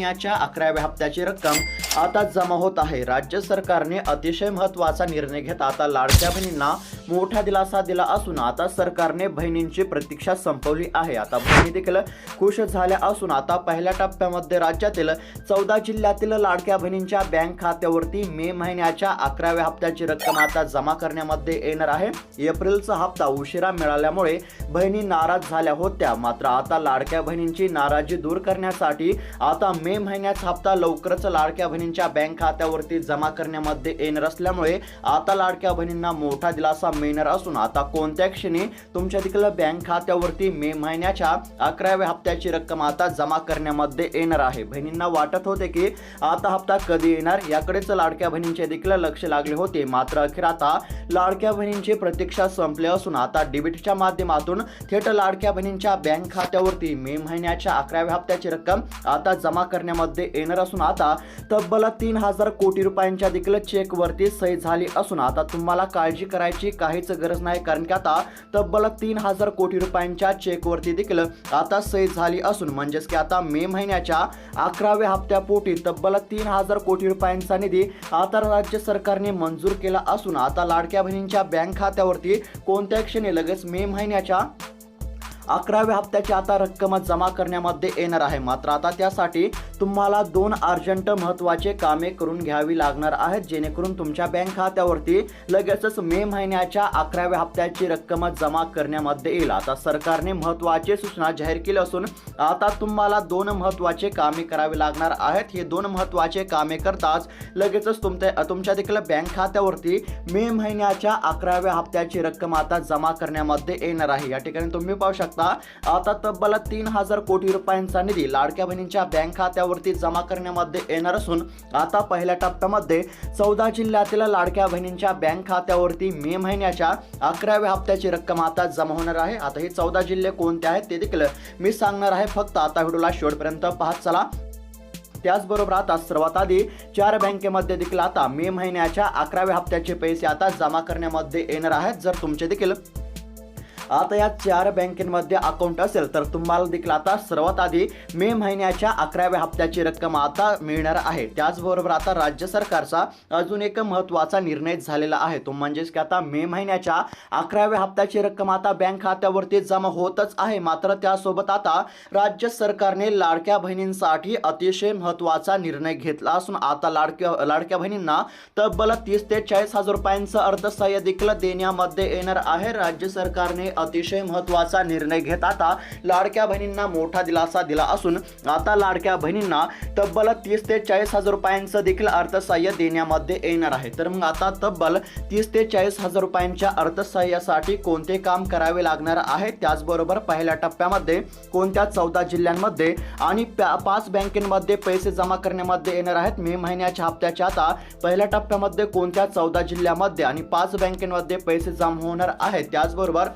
याच्या अकराव्या हप्त्याची रक्कम आता जमा होत आहे. राज्य सरकारने अतिशय महत्त्वाचा निर्णय घेत आता लाडक्या बहिणींना मोठा दिलासा दिला असून आता सरकारने बहिणींची प्रतीक्षा संपवली आहे. आता बहिणी देखील खुश झाल्या असून आता पहिल्या टप्प्यामध्ये राज्यातील चौदा जिल्ह्यातील लाडक्या बहिणींच्या बँक खात्यावरती मे महिन्याच्या अकराव्या हप्त्याची रक्कम आता जमा करण्यामध्ये येणार आहे. एप्रिलचा हप्ता उशिरा मिळाल्यामुळे बहिणी नाराज झाल्या होत्या. मात्र आता लाडक्या बहिणींची नाराजी दूर करण्यासाठी आता मे महिन्याचा हप्ता लवकरच लाडक्या बहिणी बहिणींच्या बँक खात्यावरती जमा करण्यामध्ये येणार असल्यामुळे आता लाडक्या बहिणींना मोठा दिलासा मिळणार असून आता कोणत्या क्षणी तुमच्या देखील बँक खात्यावरती मे महिन्याच्या अकराव्या हप्त्याची रक्कम आता जमा करण्यामध्ये येणार आहे? बहिणींना वाटत होते की आता हप्ता कधी येणार? याकडेच लाडक्या बहिणींचे देखील लक्ष लागले होते. मात्र अखेर आता लाडक्या बहिणींची प्रतीक्षा संपली असून आता डेबिटच्या माध्यमातून थेट लाडक्या बहिणींच्या बँक खात्यावरती मे महिन्याच्या अकराव्या हप्त्याची रक्कम आता जमा करण्यामध्ये येणार असून आता तब्बल तीन हजार कोटी रुपयांच्या देखील चेकवरती सही झाली असून आता तुम्हाला काळजी करायची काहीच गरज नाही कारण की आता तब्बल तीन हजार कोटी रुपयांच्या चेकवरती देखील आता सही झाली असून म्हणजेच की आता मे महिन्याच्या अकराव्या हप्त्यापोटी तब्बल तीन हजार कोटी रुपयांचा निधी आता राज्य सरकारने मंजूर केला असून आता लाडक्या बहिणींच्या बँक खात्यावरती कोणत्या क्षणी लगेच मे महिन्याच्या अकराव्या हप्त्याची आता रक्कम जमा करण्यामध्ये येणार आहे. मात्र आता त्यासाठी तुम्हाला दोन अर्जंट महत्त्वाचे कामे करून घ्यावी लागणार आहेत. जेणेकरून तुमच्या बँक खात्यावरती लगेचच मे महिन्याच्या अकराव्या हप्त्याची रक्कम जमा करण्यामध्ये येईल. आता सरकारने महत्त्वाची सूचना जाहीर केली असून आता तुम्हाला दोन महत्त्वाचे कामे करावी लागणार आहेत. हे दोन महत्त्वाचे कामे करताच लगेचच तुमच्या तुमच्या देखील बँक खात्यावरती मे महिन्याच्या अकराव्या हप्त्याची रक्कम आता जमा करण्यामध्ये येणार आहे. या ठिकाणी तुम्ही पाहू शकता आता तब्बल तीन हजार कोटी रुपयांचा निधी लाडक्या बहिणींच्या बँक खात्यावर खात्यावरती जमा करण्यामध्ये येणार असून आता पहिल्या टप्प्यामध्ये चौदा जिल्ह्यातील लाडक्या बहिणींच्या बँक खात्यावरती मे महिन्याच्या अकराव्या हप्त्याची रक्कम आता जमा होणार आहे. आता हे चौदा जिल्हे कोणते आहेत ते देखील मी सांगणार आहे. फक्त आता व्हिडिओला शेवटपर्यंत पाहत चला. त्याचबरोबर आता सर्वात आधी चार बँकेमध्ये देखील आता मे महिन्याच्या अकराव्या हप्त्याचे पैसे आता जमा करण्यामध्ये येणार आहेत. जर तुमचे देखील आता या चार बँकेमध्ये अकाउंट असेल तर तुम्हाला देखील आता सर्वात आधी मे महिन्याच्या अकराव्या हप्त्याची रक्कम आता मिळणार आहे. त्याचबरोबर आता राज्य सरकारचा अजून एक महत्त्वाचा निर्णय झालेला आहे. तो म्हणजेच की आता मे महिन्याच्या अकराव्या हप्त्याची रक्कम आता बँक खात्यावरती जमा होतच आहे. मात्र त्यासोबत आता राज्य सरकारने लाडक्या बहिणींसाठी अतिशय महत्त्वाचा निर्णय घेतला असून आता लाडक्या लाडक्या बहिणींना तब्बल तीस ते चाळीस हजार रुपयांचं अर्थसहाय्य देखील देण्यामध्ये येणार आहे. राज्य सरकारने अतिशय महत्त्वाचा निर्णय घेत आता लाडक्या बहिणींना मोठा दिलासा दिला असून आता लाडक्या बहिणींना तब्बल तीस ते चाळीस हजार रुपयांचं देखील अर्थसहाय्य देण्यामध्ये येणार आहे. तर मग आता तब्बल तीस ते चाळीस हजार रुपयांच्या अर्थसहाय्यासाठी कोणते काम करावे लागणार आहे? त्याचबरोबर पहिल्या टप्प्यामध्ये कोणत्या चौदा जिल्ह्यांमध्ये आणि प्या- पाच बँकेमध्ये पैसे जमा करण्यामध्ये येणार आहेत? मे महिन्याच्या हप्त्याच्या आता पहिल्या टप्प्यामध्ये कोणत्या चौदा जिल्ह्यामध्ये आणि पाच बँकेमध्ये पैसे जमा होणार आहेत? त्याचबरोबर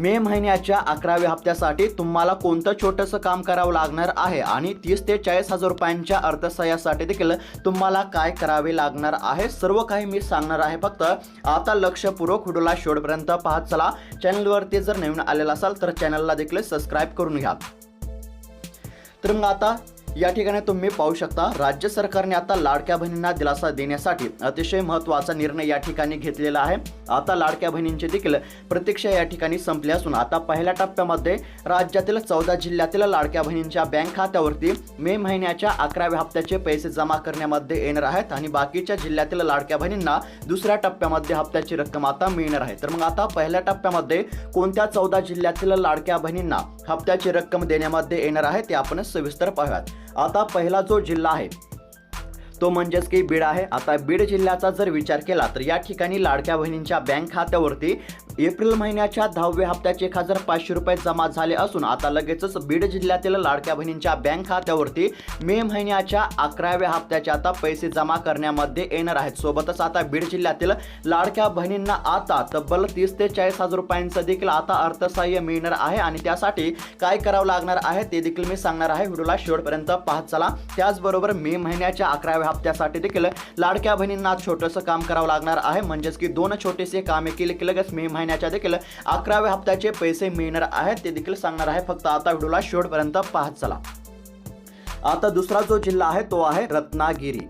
मे महिन्याच्या अकराव्या हप्त्यासाठी तुम्हाला कोणतं छोटंसं काम करावं लागणार आहे? आणि तीस ते चाळीस हजार रुपयांच्या अर्थसहाय्यासाठी देखील तुम्हाला काय करावे लागणार आहे? सर्व काही मी सांगणार आहे. फक्त आता लक्षपूर्वक व्हिडिओला शेवटपर्यंत पाहत चला. चॅनलवरती जर नवीन आलेला असाल तर चॅनलला देखील सबस्क्राईब करून घ्या. तर मग आता या ठिकाणी तुम्ही पाहू शकता राज्य सरकारने आता लाडक्या बहिणींना दिलासा देण्यासाठी अतिशय महत्त्वाचा निर्णय या ठिकाणी घेतलेला आहे. आता लाडक्या बहिणींची देखील प्रतीक्षा या ठिकाणी संपली असून आता पहिल्या टप्प्यामध्ये राज्यातील चौदा जिल्ह्यातील लाडक्या बहिणींच्या बँक खात्यावरती मे महिन्याच्या अकराव्या हप्त्याचे पैसे जमा करण्यामध्ये येणार आहेत आणि बाकीच्या जिल्ह्यातील लाडक्या बहिणींना दुसऱ्या टप्प्यामध्ये हप्त्याची रक्कम आता मिळणार आहे. तर मग आता पहिल्या टप्प्यामध्ये कोणत्या चौदा जिल्ह्यातील लाडक्या बहिणींना हप्त्याची रक्कम देण्यामध्ये येणार आहे ते आपण सविस्तर पाहूयात. आता पहिला जो जिल्हा आहे तो म्हणजेच की बीड आहे. आता बीड जिल्ह्याचा जर विचार केला तर या ठिकाणी लाडक्या बहिणींच्या बँक खात्यावरती एप्रिल महिन्याच्या दहाव्या हप्त्याचे एक हजार पाचशे रुपये जमा झाले असून आता लगेचच बीड जिल्ह्यातील लाडक्या बहिणींच्या बँक खात्यावरती मे महिन्याच्या अकराव्या हप्त्याचे आता पैसे जमा करण्यामध्ये येणार आहेत. सोबतच आता बीड जिल्ह्यातील लाडक्या बहिणींना आता तब्बल तीस ते चाळीस हजार रुपयांचं देखील आता अर्थसहाय्य मिळणार आहे आणि त्यासाठी काय करावं लागणार आहे ते देखील मी सांगणार आहे. व्हिडिओला शेवटपर्यंत पाहत चला. त्याचबरोबर मे महिन्याच्या अकराव्या हप्त्यासाठी देखील लाडक्या बहिणींना छोटंसं काम करावं लागणार आहे. म्हणजेच की दोन छोटेसे कामे केले की लगेच मे महिन्या महिन्याच्या देखील अकराव्या हप्त्याचे पैसे मिळणार आहेत ते देखील सांगणार आहे. फक्त आता व्हिडिओला शेवटपर्यंत पाहत चला. आता दुसरा जो जिल्हा आहे तो आहे रत्नागिरी.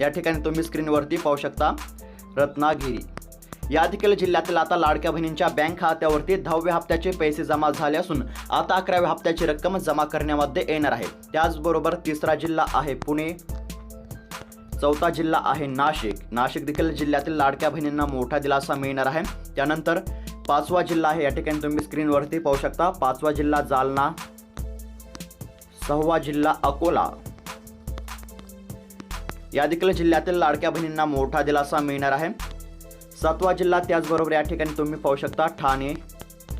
या ठिकाणी तुम्ही स्क्रीनवरती पाहू शकता रत्नागिरी. या देखील जिल्ह्यातील आता लाडक्या बहिणींच्या बँक खात्यावरती दहाव्या हप्त्याचे पैसे जमा झाले असून आता अकराव्या हप्त्याची रक्कम जमा करण्यामध्ये येणार आहे. त्याचबरोबर तिसरा जिल्हा आहे पुणे. चौथा जिल्हा आहे नाशिक. नाशिक देखील जिल्ह्यातील लाडक्या बहिणींना मोठा दिलासा मिळणार आहे. त्यानंतर पाचवा जिल्हा आहे या ठिकाणी तुम्ही स्क्रीनवरती पाहू शकता. पाचवा जिल्हा जालना सहावा जिल्हा अकोला. या देखील जिल्ह्यातील लाडक्या बहिणींना मोठा दिलासा मिळणार आहे. सातवा जिल्हा त्याचबरोबर या ठिकाणी तुम्ही पाहू शकता ठाणे.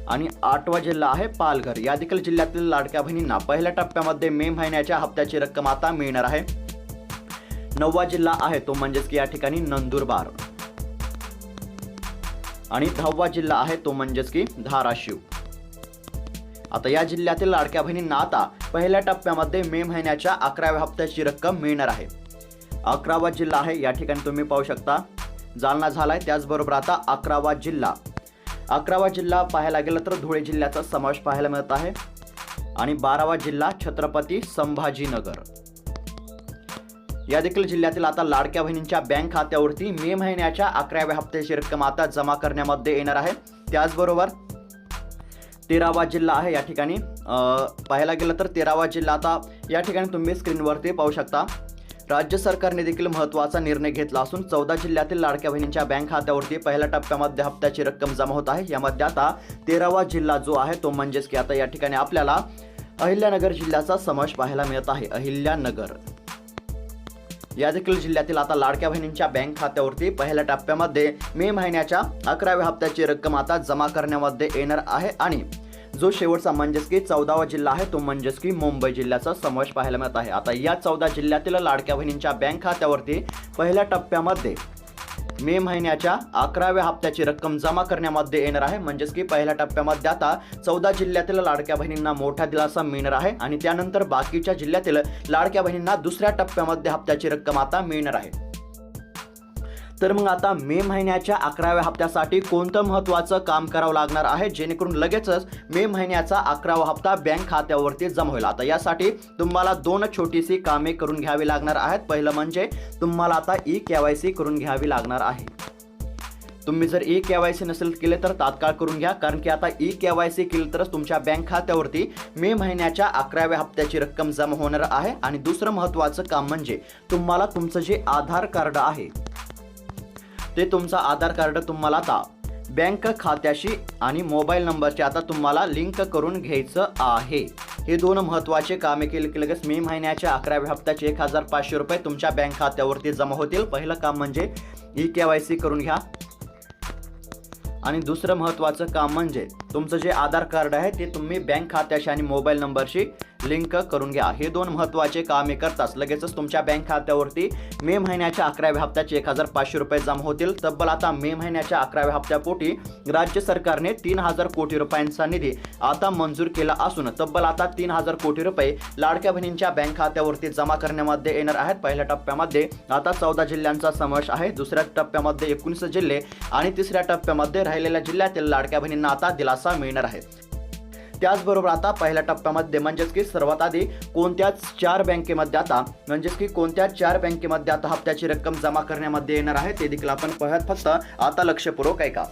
आणि आठवा जिल्हा आहे पालघर. या देखील जिल्ह्यातील लाडक्या बहिणींना पहिल्या टप्प्यामध्ये मे महिन्याच्या हप्त्याची रक्कम आता मिळणार आहे. नववा जिल्हा आहे तो म्हणजेच की या ठिकाणी नंदुरबार. आणि दहावा जिल्हा आहे तो म्हणजेच की धाराशिव. आता या जिल्ह्यातील लाडक्या बहिणींना आता पहिल्या टप्प्यामध्ये मे महिन्याच्या अकराव्या हप्त्याची रक्कम मिळणार आहे. अकरावा जिल्हा आहे या ठिकाणी तुम्ही पाहू शकता. जालना झालाय त्याचबरोबर आता अकरावा जिल्हा. अकरावा जिल्हा पाहायला गेलं तर धुळे जिल्ह्याचा समावेश पाहायला मिळत आहे. आणि बारावा जिल्हा छत्रपती संभाजीनगर. या देखील जिल्ह्यातील आता लाडक्या बहिणींच्या बँक खात्यावरती मे महिन्याच्या अकराव्या हप्त्याची रक्कम आता जमा करण्यामध्ये येणार आहे. त्याचबरोबर तेरावा जिल्हा आहे या ठिकाणी. पाहायला गेलं तर तेरावा जिल्हा आता या ठिकाणी तुम्ही स्क्रीनवरती पाहू शकता. राज्य सरकारने देखील महत्त्वाचा निर्णय घेतला असून चौदा जिल्ह्यातील लाडक्या बहिणींच्या बँक खात्यावरती पहिल्या टप्प्यामध्ये हप्त्याची रक्कम जमा होत आहे. यामध्ये आता तेरावा जिल्हा जो आहे तो म्हणजेच की आता या ठिकाणी आपल्याला अहिल्यानगर जिल्ह्याचा समावेश पाहायला मिळत आहे. अहिल्यानगर. या देखील जिल्ह्यातील आता लाडक्या बहिणींच्या बँक खात्यावरती पहिल्या टप्प्यामध्ये मे महिन्याच्या अकराव्या हप्त्याची रक्कम आता जमा करण्यामध्ये येणार आहे आणि जो शेवटचा म्हणजेच की चौदावा जिल्हा आहे तो म्हणजेच की मुंबई जिल्ह्याचा समावेश पाहायला मिळत आहे. आता या चौदा जिल्ह्यातील लाडक्या बहिणींच्या बँक खात्यावरती पहिल्या टप्प्यामध्ये मे महिन्याच्या अकराव्या हप्त्याची रक्कम जमा करण्यामध्ये येणार आहे. म्हणजेच की पहिल्या टप्प्यामध्ये आता चौदा जिल्ह्यातील लाडक्या बहिणींना मोठा दिलासा मिळणार आहे आणि त्यानंतर बाकीच्या जिल्ह्यातील लाडक्या बहिणींना दुसऱ्या टप्प्यामध्ये हप्त्याची रक्कम आता मिळणार आहे. तर मग आता मे महिन्याच्या अकराव्या हप्त्यासाठी कोणतं महत्त्वाचं काम करावं लागणार आहे? जेणेकरून लगेचच मे महिन्याचा अकरावा हप्ता बँक खात्यावरती जमा होईल. आता यासाठी तुम्हाला दोन छोटीशी कामे करून घ्यावी लागणार आहेत. पहिलं म्हणजे तुम्हाला आता ई के वाय सी करून घ्यावी लागणार आहे. तुम्ही जर ई के वाय सी नसेल केले तर तात्काळ करून घ्या. कारण की आता ई के वाय सी केली तरच तुमच्या बँक खात्यावरती मे महिन्याच्या अकराव्या हप्त्याची रक्कम जमा होणार आहे. आणि दुसरं महत्त्वाचं काम म्हणजे तुम्हाला तुमचं जे आधार कार्ड आहे ते तुमचं आधार कार्ड तुम्हाला आता बँक खात्याशी आणि मोबाईल नंबरची आता तुम्हाला लिंक करून घ्यायचं आहे. हे दोन महत्त्वाचे कामे केले की लगेच मे महिन्याच्या अकराव्या हप्त्याचे एक हजार पाचशे रुपये तुमच्या बँक खात्यावरती जमा होतील. पहिलं काम म्हणजे ई के वाय सी करून घ्या. आणि दुसरं महत्त्वाचं काम म्हणजे तुमचं जे आधार कार्ड आहे ते तुम्ही बँक खात्याशी आणि मोबाईल नंबरशी लिंक करून घ्या. हे दोन महत्त्वाचे कामे करताच लगेचच तुमच्या बँक खात्यावरती मे महिन्याच्या अकराव्या हप्त्याचे एक हजार पाचशे रुपये जमा होतील. तब्बल आता मे महिन्याच्या अकराव्या हप्त्यापोटी राज्य सरकारने तीन हजार कोटी रुपयांचा निधी आता मंजूर केला असून तब्बल आता तीन हजार कोटी रुपये लाडक्या बहिणींच्या बँक खात्यावरती जमा करण्यामध्ये येणार आहेत. पहिल्या टप्प्यामध्ये आता चौदा जिल्ह्यांचा समावेश आहे. दुसऱ्या टप्प्यामध्ये एकोणीस जिल्हे आणि तिसऱ्या टप्प्यामध्ये राहिलेल्या जिल्ह्यातील लाडक्या बहिणींना आता दिलासा मिळणार आहे. त्याचबरोबर आता पहिल्या टप्प्यामध्ये म्हणजेच की सर्वात आधी कोणत्याच चार बँकेमध्ये आता म्हणजेच की कोणत्या चार बँकेमध्ये आता हप्त्याची रक्कम जमा करण्यामध्ये येणार आहे ते देखील आपण पाहत फक्त आता लक्षपूर्वक ऐका.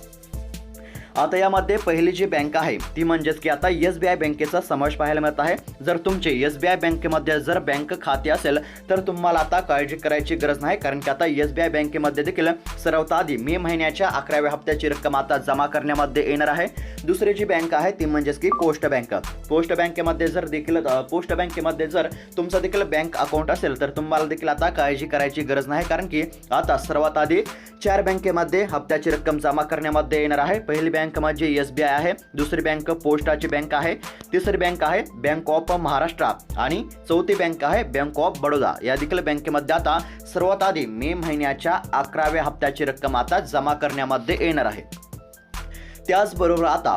आता यामध्ये पहिली जी बँक आहे ती म्हणजेच की आता एस बी आय बँकेचा समावेश पाहायला मिळत आहे. जर तुमचे एस बी आय बँकेमध्ये जर बँक खाते असेल तर तुम्हाला आता काळजी करायची गरज नाही कारण की आता एस बी आय बँकेमध्ये देखील सर्वात आधी मे महिन्याच्या अकराव्या हप्त्याची रक्कम आता जमा करण्यामध्ये येणार आहे. दुसरी जी बँक आहे ती म्हणजेच की पोस्ट बँक. पोस्ट बँकेमध्ये जर देखील पोस्ट बँकेमध्ये जर तुमचं देखील बँक अकाउंट असेल तर तुम्हाला देखील आता काळजी करायची गरज नाही कारण की आता सर्वात आधी चार बँकेमध्ये हप्त्याची रक्कम जमा करण्यामध्ये येणार आहे. पहिली बँक म्हणजे एस बी आय आहे दुसरी बँक पोस्टाची बँक आहे तिसरी बँक आहे बँक ऑफ महाराष्ट्र आणि चौथी बँक आहे बँक ऑफ बडोदा. या देखील बँकेमध्ये आता सर्वात आधी मे महिन्याच्या अकराव्या हप्त्याची रक्कम आता जमा करण्यामध्ये येणार आहे. त्याचबरोबर आता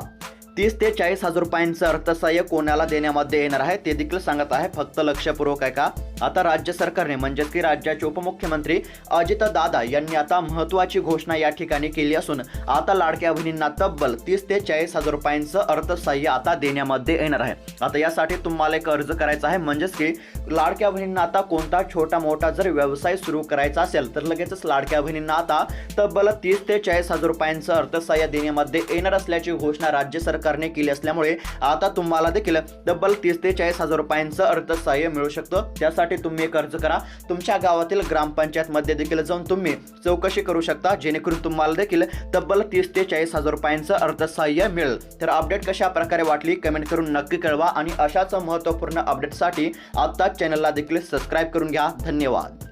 तीस ते चाळीस हजार रुपयांचं अर्थसहाय्य कोणाला देण्यामध्ये येणार आहे ते देखील सांगत आहे. फक्त लक्षपूर्वक आहे का आता राज्य सरकारने म्हणजेच की राज्याचे उपमुख्यमंत्री अजित दादा यांनी आता महत्वाची घोषणा या ठिकाणी केली असून आता लाडक्या बहिणींना तब्बल तीस ते चाळीस हजार रुपयांचं अर्थसहाय्य आता देण्यामध्ये येणार आहे. आता यासाठी तुम्हाला एक अर्ज करायचा आहे म्हणजेच की लाडक्या बहिणींना आता कोणता छोटा मोठा जर व्यवसाय सुरू करायचा असेल तर लगेचच लाडक्या बहिणींना आता तब्बल तीस ते चाळीस हजार रुपयांचं अर्थसहाय्य देण्यामध्ये येणार असल्याची घोषणा राज्य सरकारने केली असल्यामुळे आता तुम्हाला देखील तब्बल तीस ते चाळीस हजार रुपयांचं अर्थसहाय्य मिळू शकतं. त्यासाठी तुम्ही एक अर्ज करा. तुमच्या गावातील ग्रामपंचायतमध्ये देखील जाऊन तुम्ही चौकशी करू शकता जेणेकरून तुम्हाला देखील तब्बल तीस ते चाळीस हजार रुपयांचं अर्थसहाय्य मिळेल. तर अपडेट कशा प्रकारे वाटली कमेंट करून नक्की कळवा आणि अशाच महत्त्वपूर्ण अपडेटसाठी आत्ताच चॅनलला देखील सबस्क्राईब करून घ्या. धन्यवाद.